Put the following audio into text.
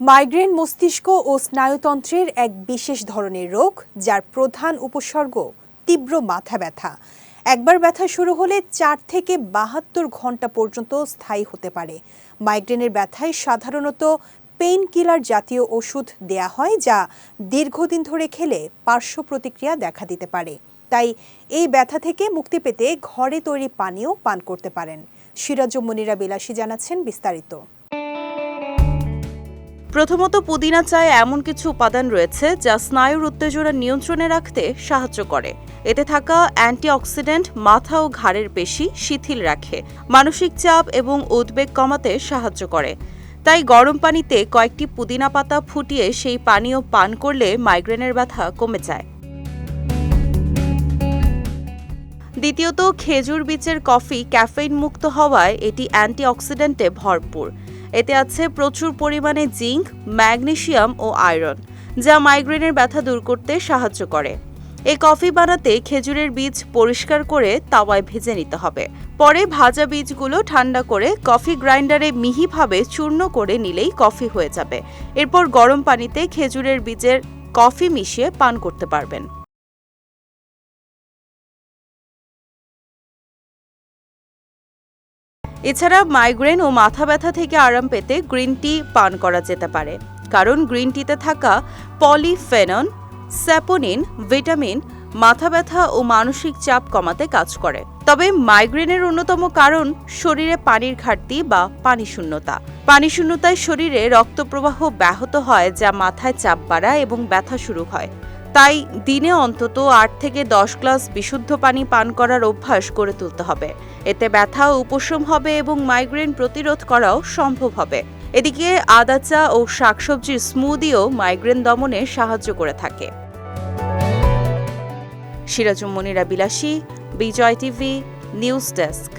Migraine মস্তিষ্ক ও স্নায়ুতন্ত্রের এক বিশেষ ধরনের রোগ, যার প্রধান উপসর্গ তীব্র মাথা ব্যথা। একবার ব্যথা শুরু হলে চার থেকে বাহাত্তর ঘণ্টা পর্যন্ত স্থায়ী হতে পারে। মাইগ্রেনের ব্যথায় সাধারণত পেইন কিলার জাতীয় ওষুধ দেয়া হয়, যা দীর্ঘদিন ধরে খেলে পার্শ্ব প্রতিক্রিয়া দেখা দিতে পারে। তাই এই ব্যথা থেকে মুক্তি পেতে ঘরে তৈরি পানীয় পান করতে পারেন। সিরাজ মনিরা বিলাসী জানাচ্ছেন বিস্তারিত। প্রথমত পুদিনা চায়ে এমন কিছু উপাদান রয়েছে যা স্নায়ুর উত্তেজনা নিয়ন্ত্রণে রাখতে সাহায্য করে। এতে থাকা অ্যান্টিঅক্সিডেন্ট মাথা ও ঘাড়ের পেশি শিথিল রাখে, মানসিক চাপ এবং উদ্বেগ কমাতে সাহায্য করে। তাই গরম পানিতে কয়েকটি পুদিনা পাতা ফুটিয়ে সেই পানীয় পান করলে মাইগ্রেনের ব্যথা কমে যায়। দ্বিতীয়ত খেজুর বীজের কফি ক্যাফেইন মুক্ত হওয়ায় এটি অ্যান্টিঅক্সিডেন্টে ভরপুর। এতে আছে প্রচুর পরিমাণে জিঙ্ক, ম্যাগনেশিয়াম ও আয়রন, যা মাইগ্রেনের ব্যথা দূর করতে সাহায্য করে। এই কফি বানাতে খেজুরের বীজ পরিষ্কার করে তাওয়ায় ভেজে নিতে হবে। পরে ভাজা বীজগুলো ঠান্ডা করে কফি গ্রাইন্ডারে মিহিভাবে চূর্ণ করে নিলেই কফি হয়ে যাবে। এরপর গরম পানিতে খেজুরের বীজের কফি মিশিয়ে পান করতে পারবেন। এছাড়া মাইগ্রেন ও মাথা ব্যথা থেকে আরাম পেতে গ্রিন টি পান করা যেতে পারে। কারণ গ্রিন টিতে থাকা পলিফেনন স্যাপোনিন ভিটামিন মাথা ব্যথা ও মানসিক চাপ কমাতে কাজ করে। তবে মাইগ্রেনের অন্যতম কারণ শরীরে পানির ঘাটতি বা পানি শূন্যতা পানি শূন্যতায় শরীরে রক্ত প্রবাহ ব্যাহত হয়, যা মাথায় চাপ বাড়ায় এবং ব্যথা শুরু হয়। তাই দিনে অন্তত আট থেকে দশ গ্লাস বিশুদ্ধ পানি পান করার অভ্যাস গড়ে তুলতে হবে। এতে ব্যথা উপশম হবে এবং মাইগ্রেন প্রতিরোধ করাও সম্ভব হবে। এদিকে আদা চা ও শাকসবজির স্মুদিও মাইগ্রেন দমনে সাহায্য করে থাকে। সিরাজুম মনিরা বিলাসী, বিজয় টিভি, নিউজ ডেস্ক।